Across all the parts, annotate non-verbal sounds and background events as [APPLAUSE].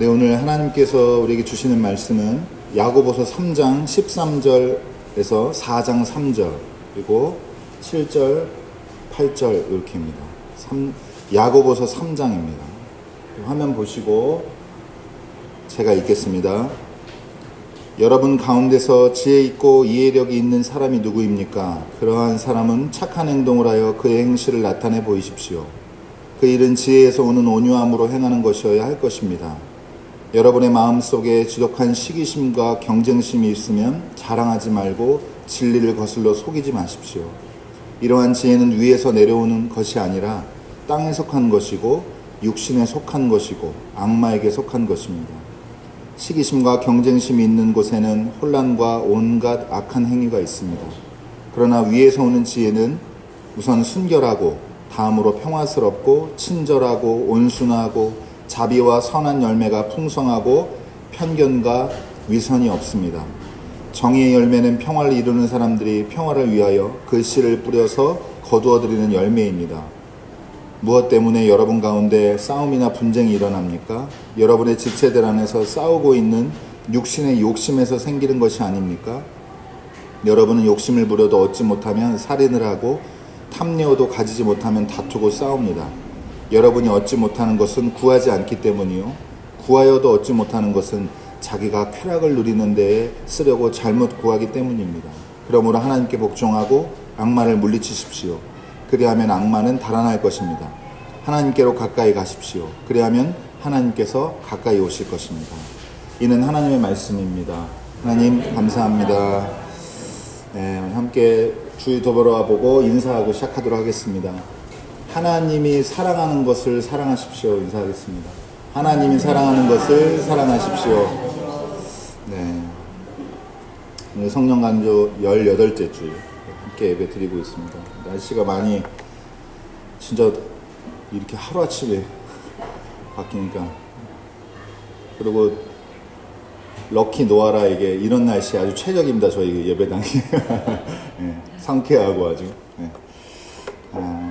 네, 오늘 하나님께서 우리에게 주시는 말씀은 야고보서 3장 13절에서 4장 3절 그리고 7절, 8절 이렇게입니다. 3, 야고보서 3장입니다. 화면 보시고 제가 읽겠습니다. 여러분 가운데서 지혜 있고 이해력이 있는 사람이 누구입니까? 그러한 사람은 착한 행동을 하여 그의 행실을 나타내 보이십시오. 그 일은 지혜에서 오는 온유함으로 행하는 것이어야 할 것입니다. 여러분의 마음속에 지독한 시기심과 경쟁심이 있으면 자랑하지 말고 진리를 거슬러 속이지 마십시오. 이러한 지혜는 위에서 내려오는 것이 아니라 땅에 속한 것이고 육신에 속한 것이고 악마에게 속한 것입니다. 시기심과 경쟁심이 있는 곳에는 혼란과 온갖 악한 행위가 있습니다. 그러나 위에서 오는 지혜는 우선 순결하고 다음으로 평화스럽고 친절하고 온순하고 자비와 선한 열매가 풍성하고 편견과 위선이 없습니다. 정의의 열매는 평화를 이루는 사람들이 평화를 위하여 그 씨를 뿌려서 거두어들이는 열매입니다. 무엇 때문에 여러분 가운데 싸움이나 분쟁이 일어납니까? 여러분의 지체들 안에서 싸우고 있는 육신의 욕심에서 생기는 것이 아닙니까? 여러분은 욕심을 부려도 얻지 못하면 살인을 하고 탐내어도 가지지 못하면 다투고 싸웁니다. 여러분이 얻지 못하는 것은 구하지 않기 때문이요. 구하여도 얻지 못하는 것은 자기가 쾌락을 누리는 데에 쓰려고 잘못 구하기 때문입니다. 그러므로 하나님께 복종하고 악마를 물리치십시오. 그리하면 악마는 달아날 것입니다. 하나님께로 가까이 가십시오. 그리하면 하나님께서 가까이 오실 것입니다. 이는 하나님의 말씀입니다. 하나님 감사합니다. 네, 함께 주의 도보로와 보고 인사하고 시작하도록 하겠습니다. 하나님이 사랑하는 것을 사랑하십시오. 인사하겠습니다. 하나님이 사랑하는 것을 사랑하십시오. 네. 오늘 성령 간조 18째 주 함께 예배 드리고 있습니다. 날씨가 많이 진짜 이렇게 하루아침에 바뀌니까 그리고 럭키 노아라에게 이런 날씨 아주 최적입니다. 저희 예배당이 [LAUGHS] 네, 상쾌하고 아주 네. 아,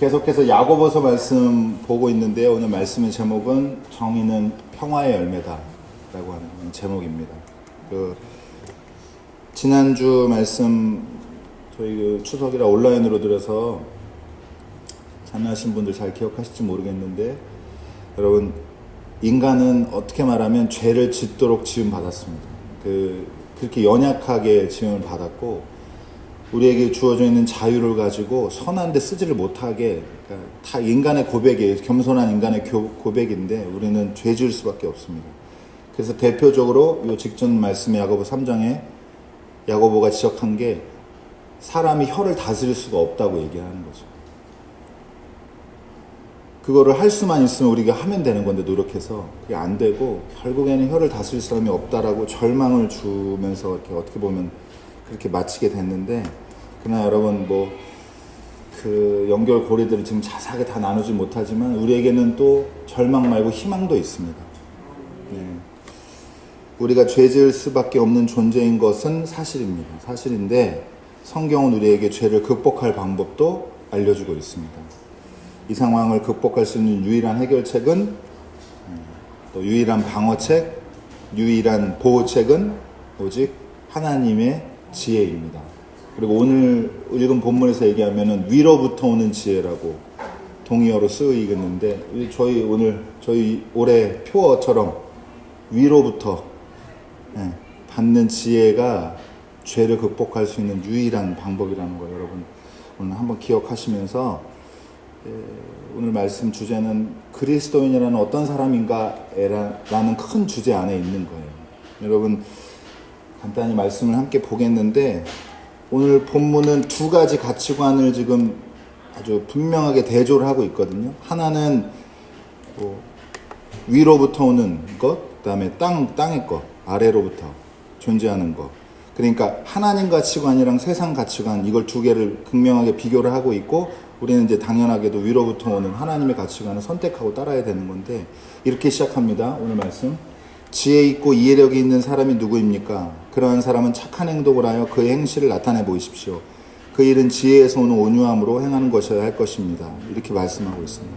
계속해서 야고보서 말씀 보고 있는데요. 오늘 말씀의 제목은 정의는 평화의 열매다라고 하는 제목입니다. 그 지난주 말씀 저희 그 추석이라 온라인으로 들어서 참여하신 분들 잘 기억하실지 모르겠는데 여러분 인간은 어떻게 말하면 죄를 짓도록 지음 받았습니다. 그 그렇게 연약하게 지음을 받았고 우리에게 주어져 있는 자유를 가지고 선한데 쓰지를 못하게 그러니까 다 인간의 고백이에요. 겸손한 인간의 고백인데 우리는 죄 지을 수밖에 없습니다. 그래서 대표적으로 요 직전 말씀 야고보 3장에 야고보가 지적한 게 사람이 혀를 다스릴 수가 없다고 얘기하는 거죠. 그거를 할 수만 있으면 우리가 하면 되는 건데 노력해서 그게 안 되고 결국에는 혀를 다스릴 사람이 없다라고 절망을 주면서 이렇게 어떻게 보면 그렇게 마치게 됐는데 그러나 여러분 뭐 그 연결 고리들을 지금 자세하게 다 나누지 못하지만 우리에게는 또 절망 말고 희망도 있습니다. 네. 우리가 죄 지을 수밖에 없는 존재인 것은 사실입니다. 사실인데 성경은 우리에게 죄를 극복할 방법도 알려주고 있습니다. 이 상황을 극복할 수 있는 유일한 해결책은 또 유일한 방어책, 유일한 보호책은 오직 하나님의 지혜입니다. 그리고 오늘 읽은 본문에서 얘기하면은 위로부터 오는 지혜라고 동의어로 쓰이겠는데 저희 오늘 저희 올해 표어처럼 위로부터 예, 받는 지혜가 죄를 극복할 수 있는 유일한 방법이라는 거 여러분 오늘 한번 기억하시면서 예, 오늘 말씀 주제는 그리스도인이라는 어떤 사람인가라는 큰 주제 안에 있는 거예요. 여러분 간단히 말씀을 함께 보겠는데 오늘 본문은 두 가지 가치관을 지금 아주 분명하게 대조를 하고 있거든요. 하나는 뭐 위로부터 오는 것, 그다음에 땅 땅의 것, 아래로부터 존재하는 것. 그러니까 하나님 가치관이랑 세상 가치관 이걸 두 개를 극명하게 비교를 하고 있고 우리는 이제 당연하게도 위로부터 오는 하나님의 가치관을 선택하고 따라야 되는 건데 이렇게 시작합니다. 오늘 말씀. 지혜 있고 이해력이 있는 사람이 누구입니까? 그러한 사람은 착한 행동을 하여 그의 행실을 나타내 보이십시오. 그 일은 지혜에서 오는 온유함으로 행하는 것이어야 할 것입니다. 이렇게 말씀하고 있습니다.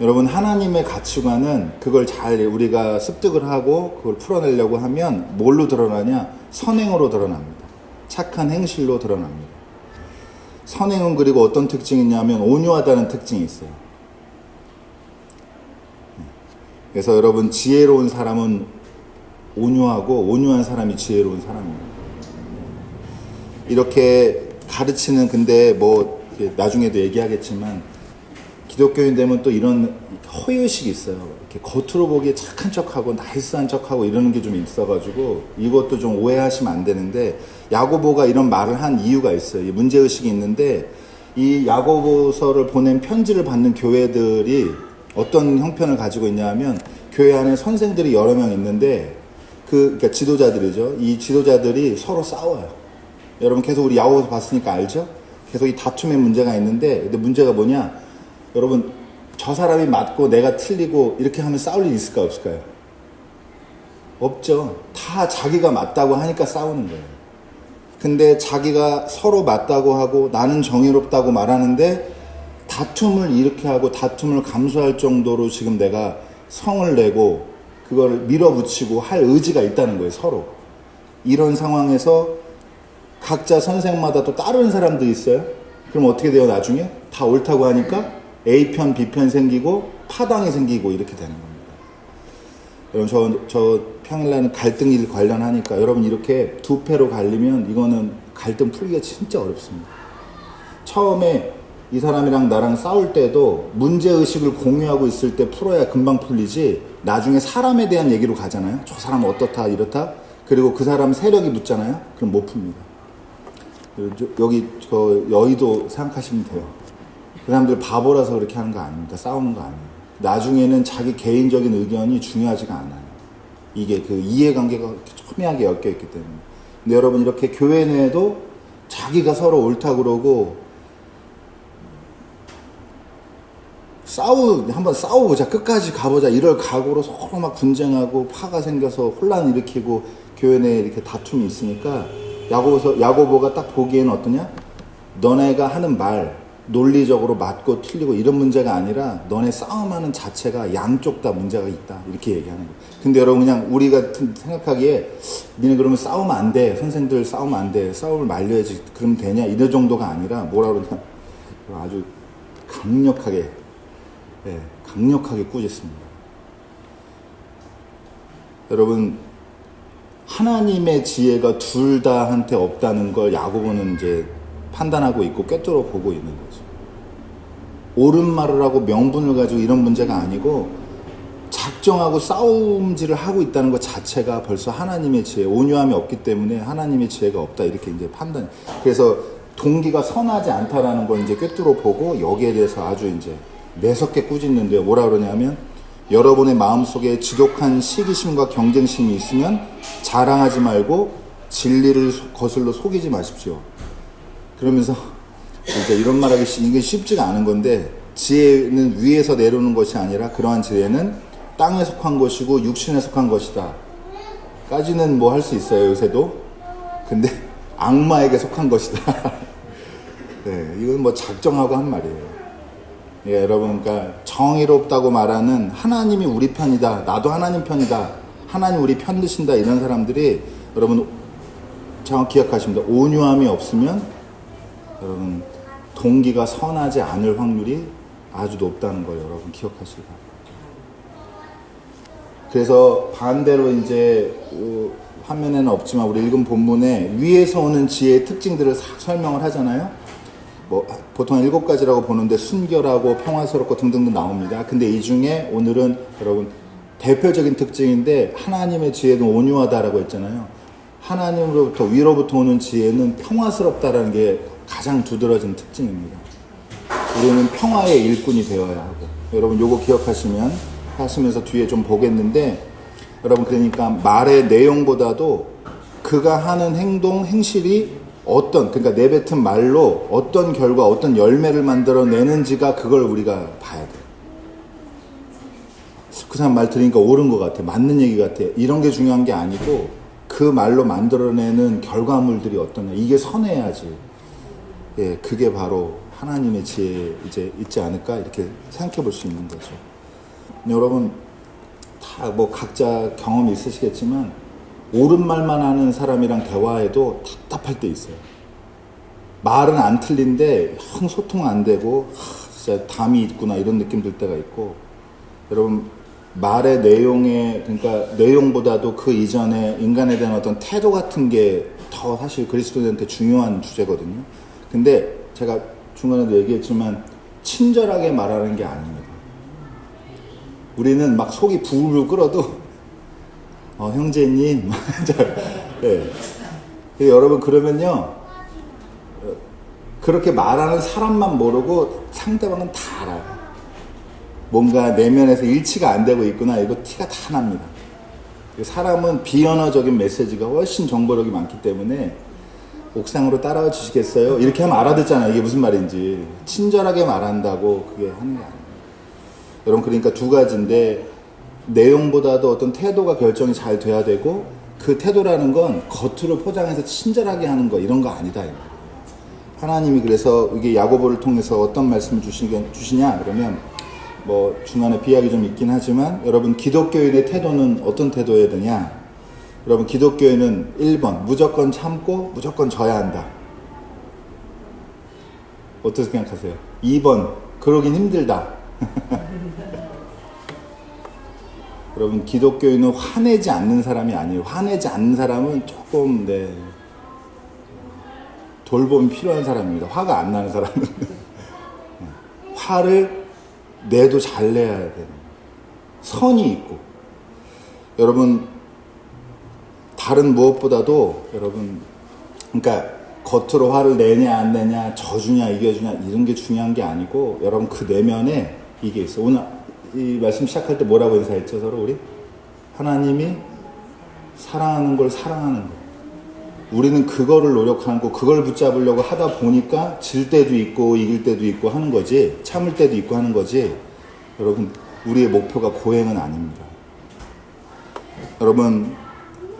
여러분 하나님의 가치관은 그걸 잘 우리가 습득을 하고 그걸 풀어내려고 하면 뭘로 드러나냐? 선행으로 드러납니다. 착한 행실로 드러납니다. 선행은 그리고 어떤 특징이 있냐면 온유하다는 특징이 있어요. 그래서 여러분 지혜로운 사람은 온유하고 온유한 사람이 지혜로운 사람입니다. 이렇게 가르치는 근데 뭐 나중에도 얘기하겠지만 기독교인 되면 또 이런 허의식이 있어요. 이렇게 겉으로 보기에 착한 척하고 나이스한 척하고 이러는 게 좀 있어가지고 이것도 좀 오해하시면 안 되는데 야고보가 이런 말을 한 이유가 있어요. 이 문제 의식이 있는데 이 야고보서를 보낸 편지를 받는 교회들이 어떤 형편을 가지고 있냐면 교회 안에 선생들이 여러 명 있는데 그 그러니까 지도자들이죠. 이 지도자들이 서로 싸워요. 여러분 계속 우리 야고보서 봤으니까 알죠? 계속 이 다툼의 문제가 있는데 근데 문제가 뭐냐? 여러분 저 사람이 맞고 내가 틀리고 이렇게 하면 싸울 일 있을까 없을까요? 없죠. 다 자기가 맞다고 하니까 싸우는 거예요. 근데 자기가 서로 맞다고 하고 나는 정의롭다고 말하는데 다툼을 이렇게 하고 다툼을 감수할 정도로 지금 내가 성을 내고 그걸 밀어붙이고 할 의지가 있다는 거예요, 서로. 이런 상황에서 각자 선생마다 또 따르는 사람도 있어요. 그럼 어떻게 돼요, 나중에? 다 옳다고 하니까 A편, B편 생기고 파당이 생기고 이렇게 되는 겁니다. 여러분, 저, 저 평일날은 갈등 일 관련하니까 여러분 이렇게 두 패로 갈리면 이거는 갈등 풀기가 진짜 어렵습니다. 처음에 이 사람이랑 나랑 싸울 때도 문제의식을 공유하고 있을 때 풀어야 금방 풀리지 나중에 사람에 대한 얘기로 가잖아요. 저 사람 어떻다, 이렇다. 그리고 그 사람 세력이 붙잖아요. 그럼 못 풉니다. 저- 여기 저 여의도 생각하시면 돼요. 그 사람들 바보라서 그렇게 하는 거 아닙니다. 싸우는 거 아니에요. 나중에는 자기 개인적인 의견이 중요하지가 않아요. 이게 그 이해관계가 첨예하게 엮여 있기 때문에. 근데 여러분 이렇게 교회 내에도 자기가 서로 옳다 그러고 싸우 한번 싸워보자 끝까지 가보자 이럴 각오로 서로 막 분쟁하고 파가 생겨서 혼란 일으키고 교회 내에 이렇게 다툼이 있으니까 야고보서 야고보가 딱 보기에는 어떠냐 너네가 하는 말 논리적으로 맞고 틀리고 이런 문제가 아니라 너네 싸움하는 자체가 양쪽 다 문제가 있다 이렇게 얘기하는 거예요. 근데 여러분 그냥 우리 같은 생각하기에 니네 그러면 싸우면 안 돼. 선생들 싸우면 안 돼. 싸움을 말려야지. 그러면 되냐? 이런 정도가 아니라 뭐라 그러냐? 아주 강력하게 예, 강력하게 꾸짖습니다. 여러분 하나님의 지혜가 둘 다한테 없다는 걸 야고보는 이제 판단하고 있고 꿰뚫어 보고 있는 거죠. 옳은 말을 하고 명분을 가지고 이런 문제가 아니고 작정하고 싸움질을 하고 있다는 것 자체가 벌써 하나님의 지혜, 온유함이 없기 때문에 하나님의 지혜가 없다 이렇게 이제 판단. 그래서 동기가 선하지 않다라는 걸 이제 꿰뚫어 보고 여기에 대해서 아주 이제 매섭게 꾸짖는데요. 뭐라 그러냐면 여러분의 마음속에 지독한 시기심과 경쟁심이 있으면 자랑하지 말고 진리를 소- 거슬러 속이지 마십시오. 그러면서 [LAUGHS] 이제 이런 말하기 쉽, 이게 쉽지가 않은 건데 지혜는 위에서 내려오는 것이 아니라 그러한 지혜는 땅에 속한 것이고 육신에 속한 것이다. 까지는 뭐 할 수 있어요 요새도. 근데 [LAUGHS] 악마에게 속한 것이다. [LAUGHS] 네, 이건 뭐 작정하고 한 말이에요. 예, 여러분, 그러니까 정의롭다고 말하는 하나님이 우리 편이다. 나도 하나님 편이다. 하나님 우리 편 드신다. 이런 사람들이 여러분 정확히 기억하십니다. 온유함이 없으면 여러분 동기가 선하지 않을 확률이 아주 높다는 걸 여러분 기억하시기 바랍니다. 그래서 반대로 이제 어, 화면에는 없지만 우리 읽은 본문에 위에서 오는 지혜의 특징들을 싹 설명을 하잖아요. 뭐 보통 일곱 가지라고 보는데 순결하고 평화스럽고 등등등 나옵니다. 근데 이 중에 오늘은 여러분 대표적인 특징인데 하나님의 지혜는 온유하다라고 했잖아요. 하나님으로부터 위로부터 오는 지혜는 평화스럽다라는 게 가장 두드러진 특징입니다. 우리는 평화의 일꾼이 되어야 하고 여러분 요거 기억하시면 하시면서 뒤에 좀 보겠는데 여러분 그러니까 말의 내용보다도 그가 하는 행동 행실이 어떤 그러니까 내뱉은 말로 어떤 결과 어떤 열매를 만들어내는지가 그걸 우리가 봐야 돼. 그 사람 말 들으니까 옳은 것 같아. 맞는 얘기 같아. 이런 게 중요한 게 아니고 그 말로 만들어내는 결과물들이 어떠냐. 이게 선해야지. 예, 그게 바로 하나님의 지혜 이제 있지 않을까 이렇게 생각해 볼 수 있는 거죠. 여러분 다 뭐 각자 경험이 있으시겠지만 옳은 말만 하는 사람이랑 대화해도 답답할 때 있어요. 말은 안 틀린데 형 소통 안 되고 하, 진짜 담이 있구나 이런 느낌 들 때가 있고 여러분 말의 내용에 그러니까 내용보다도 그 이전에 인간에 대한 어떤 태도 같은 게 더 사실 그리스도인한테 중요한 주제거든요. 근데 제가 중간에도 얘기했지만 친절하게 말하는 게 아닙니다. 우리는 막 속이 부글부글 끓어도 어, 형제님 [LAUGHS] 예. 네. 여러분 그러면요 어, 그렇게 말하는 사람만 모르고 상대방은 다 알아요. 뭔가 내면에서 일치가 안 되고 있구나 이거 티가 다 납니다. 사람은 비언어적인 메시지가 훨씬 정보력이 많기 때문에 옥상으로 따라와 주시겠어요? 이렇게 하면 알아듣잖아요. 이게 무슨 말인지. 친절하게 말한다고 그게 하는 게 아니에요. 여러분, 그러니까 두 가지인데, 내용보다도 어떤 태도가 결정이 잘 돼야 되고, 그 태도라는 건 겉으로 포장해서 친절하게 하는 거, 이런 거 아니다. 하나님이 그래서 이게 야고보를 통해서 어떤 말씀을 주시냐, 그러면 뭐 중간에 비약이 좀 있긴 하지만 여러분 기독교인의 태도는 어떤 태도여야 되냐? 여러분 기독교인은 1번 무조건 참고 무조건 져야 한다. 어떻게 생각하세요? 2번 그러긴 힘들다. [LAUGHS] 여러분 기독교인은 화내지 않는 사람이 아니에요. 화내지 않는 사람은 조금 네 돌봄이 필요한 사람입니다. 화가 안 나는 사람은 [LAUGHS] 화를 내도 잘 내야 되는 선이 있고 여러분 다른 무엇보다도 여러분 그러니까 겉으로 화를 내냐 안 내냐 져주냐 이겨주냐 이런 게 중요한 게 아니고 여러분 그 내면에 이게 있어 오늘 이 말씀 시작할 때 뭐라고 인사했죠 서로 우리? 하나님이 사랑하는 걸 사랑하는 거. 우리는 그거를 노력하는 거 그걸 붙잡으려고 하다 보니까 질 때도 있고 이길 때도 있고 하는 거지 참을 때도 있고 하는 거지. 여러분 우리의 목표가 고행은 아닙니다. 여러분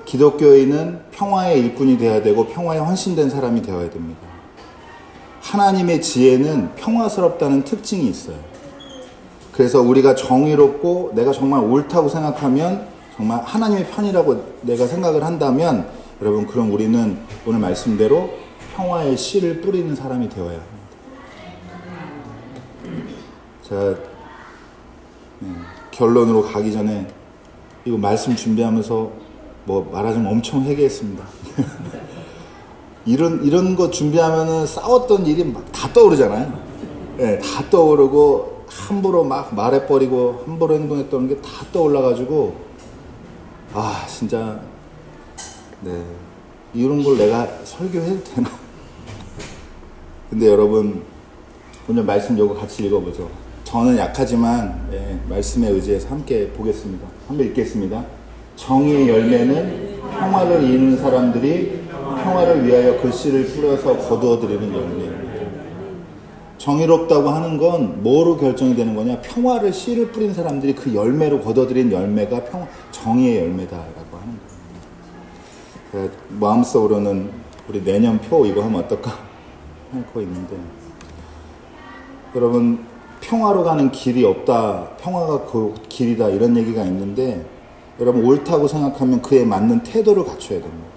기독교인은 평화의 일꾼이 되어야 되고 평화에 헌신된 사람이 되어야 됩니다. 하나님의 지혜는 평화스럽다는 특징이 있어요 그래서 우리가 정의롭고 내가 정말 옳다고 생각하면 정말 하나님의 편이라고 내가 생각을 한다면 여러분 그럼 우리는 오늘 말씀대로 평화의 씨를 뿌리는 사람이 되어야 합니다. 자 네, 결론으로 가기 전에 이거 말씀 준비하면서 뭐 말하자면 엄청 회개했습니다. [LAUGHS] 이런 이런 거 준비하면은 싸웠던 일이 막 다 떠오르잖아요. 네, 다 떠오르고 함부로 막 말해버리고 함부로 행동했던 게 다 떠올라가지고 아 진짜 네. 이런 걸 내가 설교해도 되나? [LAUGHS] 근데 여러분, 오늘 말씀 요거 같이 읽어보죠. 저는 약하지만, 네, 말씀에 의지해서 함께 보겠습니다. 한번 읽겠습니다. 정의의 열매는 평화를 이루는 사람들이 평화를 위하여 글씨를 뿌려서 거두어들이는 열매입니다. 정의롭다고 하는 건 뭐로 결정이 되는 거냐? 평화를 씨를 뿌린 사람들이 그 열매로 거둬들인 열매가 평 정의의 열매다라고 하는 거예요. 마음속으로는 우리 내년 표 이거 하면 어떨까 [LAUGHS] 하고 있는데 여러분 평화로 가는 길이 없다 평화가 그 길이다 이런 얘기가 있는데 여러분 옳다고 생각하면 그에 맞는 태도를 갖춰야 됩니다.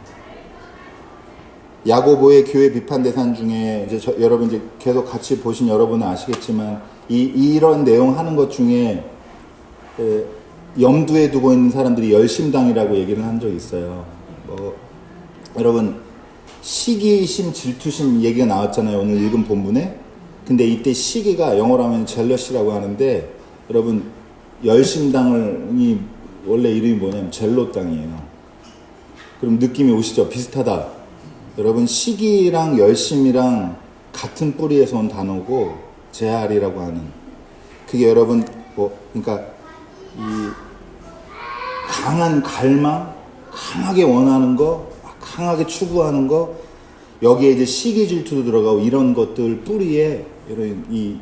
야고보의 교회 비판 대상 중에 이제 저, 여러분 이제 계속 같이 보신 여러분은 아시겠지만 이 이런 내용 하는 것 중에 에, 염두에 두고 있는 사람들이 열심당이라고 얘기를 한 적이 있어요. 뭐 여러분 시기심, 질투심 얘기가 나왔잖아요. 오늘 읽은 본문에. 근데 이때 시기가 영어로 하면 젤러시라고 하는데 여러분 열심당이 원래 이름이 뭐냐면 젤로 땅이에요. 그럼 느낌이 오시죠? 비슷하다. 여러분 시기랑 열심이랑 같은 뿌리에서 온 단어고 제알이라고 하는 그게 여러분 뭐 그러니까 이 강한 갈망, 강하게 원하는 거, 강하게 추구하는 거 여기에 이제 시기 질투도 들어가고 이런 것들 뿌리에 이런 이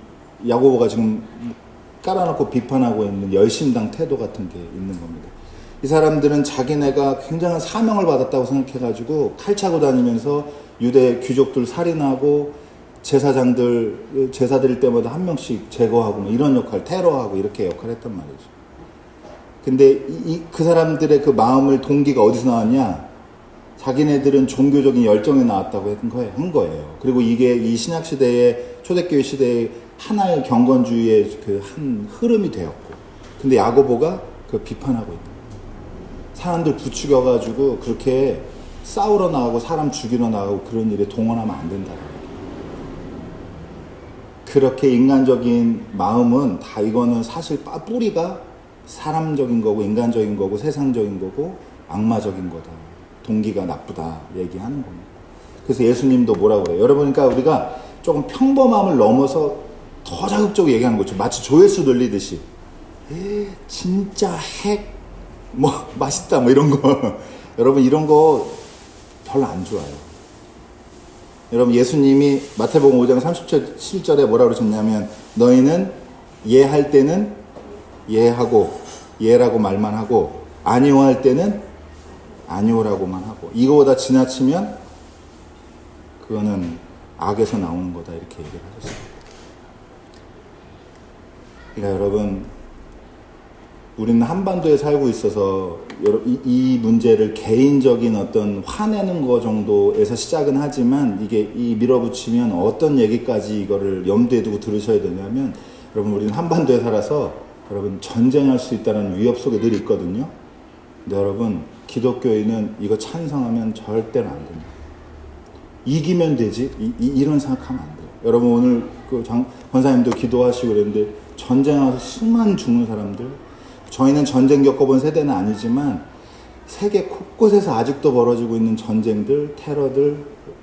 야고보가 지금 깔아놓고 비판하고 있는 열심당 태도 같은 게 있는 겁니다. 이 사람들은 자기네가 굉장한 사명을 받았다고 생각해가지고 칼 차고 다니면서 유대 귀족들 살인하고 제사장들 제사 드릴 때마다 한 명씩 제거하고 뭐 이런 역할, 테러하고 이렇게 역할을 했단 말이죠. 근데 이, 이- 그 사람들의 그 마음을 동기가 어디서 나왔냐? 자기네들은 종교적인 열정이 나왔다고 한 거예요. 그리고 이게 이 신약 시대의 초대교회 시대의 하나의 경건주의의 그 한 흐름이 되었고, 근데 야고보가 그 비판하고 있다. 사람들 부추겨가지고 그렇게 싸우러 나가고 사람 죽이러 나가고 그런 일에 동원하면 안 된다. 그렇게 인간적인 마음은 다 이거는 사실 빠- 뿌리가 사람적인 거고 인간적인 거고 세상적인 거고 악마적인 거다. 동기가 나쁘다 얘기하는 겁니다. 그래서 예수님도 뭐라고 그래요? 여러분 그러니까 우리가 조금 평범함을 넘어서 더 자극적으로 얘기하는 거죠. 마치 조회수 늘리듯이. 에, 진짜 핵, 뭐, [LAUGHS] 맛있다, 뭐 이런 거. [LAUGHS] 여러분, 이런 거 별로 안 좋아요. 여러분, 예수님이 마태복음 5장 37절에 뭐라고 그러셨냐면, 너희는 예할 때는 예하고, 예라고 말만 하고, 아니오 할 때는 아니오라고만 하고, 이거보다 지나치면, 그거는 악에서 나오는 거다, 이렇게 얘기를 하셨어요. 그러니까 여러분, 우리는 한반도에 살고 있어서 이, 이 문제를 개인적인 어떤 화내는 거 정도에서 시작은 하지만 이게 이 밀어붙이면 어떤 얘기까지 이거를 염두에 두고 들으셔야 되냐면 여러분 우리는 한반도에 살아서 여러분 전쟁할 수 있다는 위협 속에 늘 있거든요. 근데 여러분 기독교인은 이거 찬성하면 절대로 안 됩니다. 이기면 되지 이, 런 생각하면 안 돼요. 여러분 오늘 그 장, 권사님도 기도하시고 그랬는데 전쟁하면서 수많은 죽는 사람들 저희는 전쟁 겪어본 세대는 아니지만 세계 곳곳에서 아직도 벌어지고 있는 전쟁들, 테러들,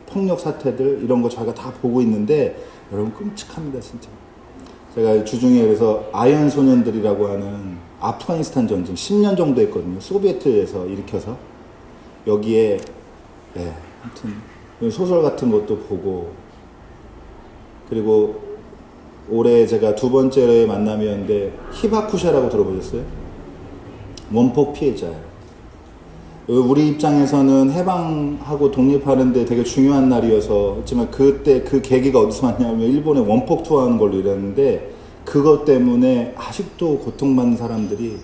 폭력 사태들 이런 거 저희가 다 보고 있는데 여러분 끔찍합니다 진짜. 제가 주중에 그래서 아이언 소년들이라고 하는 아프가니스탄 전쟁 10년 정도 했거든요. 소비에트에서 일으켜서 여기에 예, 아무튼 소설 같은 것도 보고 그리고 올해 제가 두 번째 만남이었는데 히바쿠샤라고 들어보셨어요? 원폭 피해자예요. 우리 입장에서는 해방하고 독립하는데 되게 중요한 날이어서 했지만 그때 그 계기가 어디서 왔냐면 일본에 원폭 투하하는 걸로 이랬는데 그것 때문에 아직도 고통받는 사람들이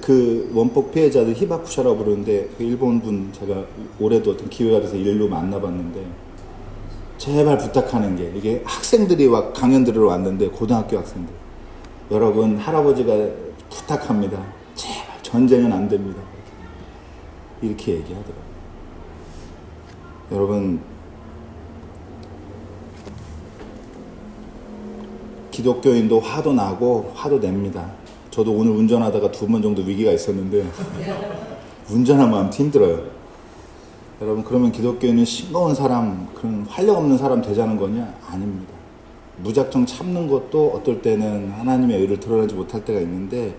그 원폭 피해자들 히바쿠샤라고 부르는데 그 일본 분 제가 올해도 어떤 기회가 돼서 일로 만나봤는데 제발 부탁하는 게 이게 학생들이 와 강연 들으러 왔는데 고등학교 학생들 여러분 할아버지가 부탁합니다 제발 전쟁은 안 됩니다 이렇게 얘기하더라고요 여러분 기독교인도 화도 나고 화도 냅니다 저도 오늘 운전하다가 두 번 정도 위기가 있었는데 [LAUGHS] 운전하면 아무튼 힘들어요 여러분 그러면 기독교인은 싱거운 사람 그런 활력 없는 사람 되자는 거냐? 아닙니다. 무작정 참는 것도 어떨 때는 하나님의 의를 드러내지 못할 때가 있는데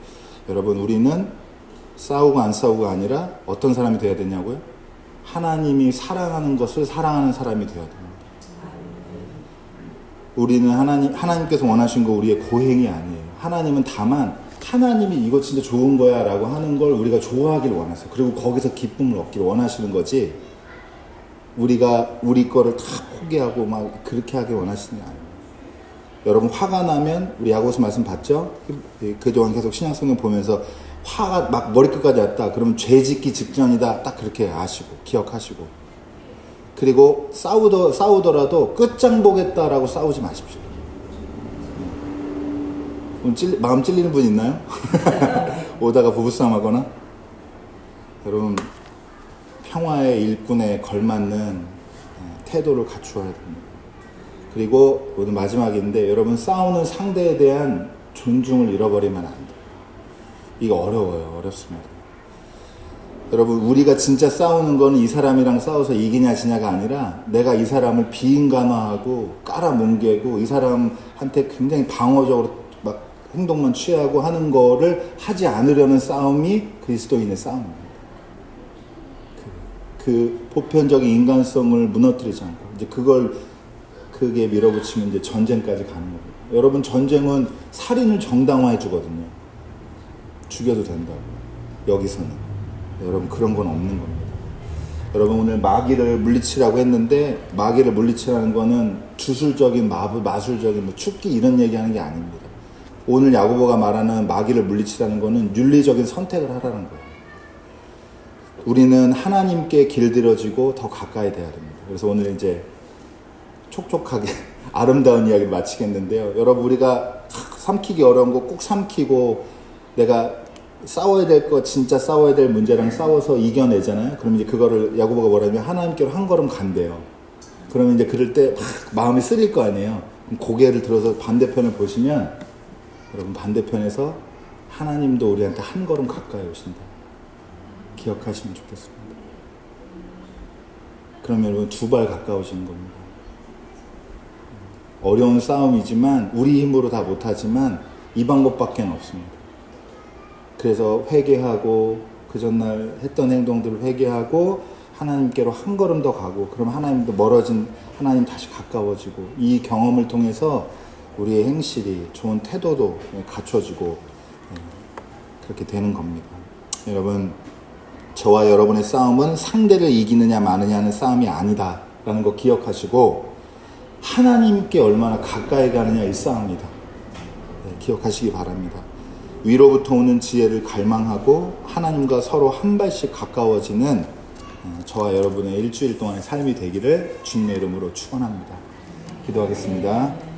여러분 우리는 싸우고 안 싸우고가 아니라 어떤 사람이 돼야 되냐고요? 하나님이 사랑하는 것을 사랑하는 사람이 되어야 됩니다. 우리는 하나님 하나님께서 원하신 거 우리의 고행이 아니에요. 하나님은 다만 하나님이 이거 진짜 좋은 거야라고 하는 걸 우리가 좋아하길 원하세요. 그리고 거기서 기쁨을 얻기를 원하시는 거지. 우리가 우리 거를 다 포기하고 막 그렇게 하길 원하시는 게 아니에요. 여러분 화가 나면 우리 야고서 말씀 봤죠? 그동안 계속 신약성경 보면서 화가 막 머리끝까지 왔다. 그러면 죄짓기 직전이다. 딱 그렇게 아시고 기억하시고. 그리고 싸우더 싸우더라도 끝장 보겠다라고 싸우지 마십시오. 오늘 찔, 마음 찔리는 분 있나요? [LAUGHS] 오다가 부부싸움하거나? 여러분 평화의 일꾼에 걸맞는 예, 태도를 갖추어야 됩니다. 그리고 오늘 마지막인데 여러분 싸우는 상대에 대한 존중을 잃어버리면 안 돼요. 이거 어려워요. 어렵습니다. 여러분 우리가 진짜 싸우는 거는 이 사람이랑 싸워서 이기냐 지냐가 아니라 내가 이 사람을 비인간화하고 깔아뭉개고 이 사람한테 굉장히 방어적으로 막 행동만 취하고 하는 거를 하지 않으려는 싸움이 그리스도인의 싸움입니다. 그, 그 보편적인 인간성을 무너뜨리지 않고 이제 그걸 그게 밀어붙이면 이제 전쟁까지 가는 겁니다. 여러분 전쟁은 살인을 정당화해 주거든요. 죽여도 된다고 여기서는 여러분 그런 건 없는 겁니다. 여러분 오늘 마귀를 물리치라고 했는데 마귀를 물리치라는 거는 주술적인 마부, 마술적인 뭐 축기 이런 얘기하는 게 아닙니다. 오늘 야고보가 말하는 마귀를 물리치라는 거는 윤리적인 선택을 하라는 거예요. 우리는 하나님께 길들여지고 더 가까이 돼야 됩니다. 그래서 오늘 이제 촉촉하게 [LAUGHS] 아름다운 이야기를 마치겠는데요. 여러분 우리가 삼키기 어려운 거 꼭 삼키고 내가 싸워야 될 거 진짜 싸워야 될 문제랑 싸워서 이겨내잖아요. 그럼 이제 그거를 야고보가 뭐라면 하나님께로 한 걸음 간대요. 그러면 이제 그럴 때막 마음이 쓰릴 거 아니에요. 그럼 고개를 들어서 반대편을 보시면 여러분 반대편에서 하나님도 우리한테 한 걸음 가까이 오신다. 기억하시면 좋겠습니다. 그러면 여러분 두 발 가까워지는 겁니다. 어려운 싸움이지만 우리 힘으로 다 못하지만 이 방법밖에 없습니다. 그래서 회개하고 그 전날 했던 행동들을 회개하고 하나님께로 한 걸음 더 가고 그럼 하나님도 멀어진 하나님 다시 가까워지고 이 경험을 통해서 우리의 행실이 좋은 태도도 갖춰지고 예, 그렇게 되는 겁니다. 여러분 저와 여러분의 싸움은 상대를 이기느냐 마느냐는 싸움이 아니다라는 거 기억하시고 하나님께 얼마나 가까이 가느냐 이 싸움이다. 네, 기억하시기 바랍니다. 위로부터 오는 지혜를 갈망하고 하나님과 서로 한 발씩 가까워지는 어, 저와 여러분의 일주일 동안의 삶이 되기를 주님의 이름으로 축원합니다. 기도하겠습니다.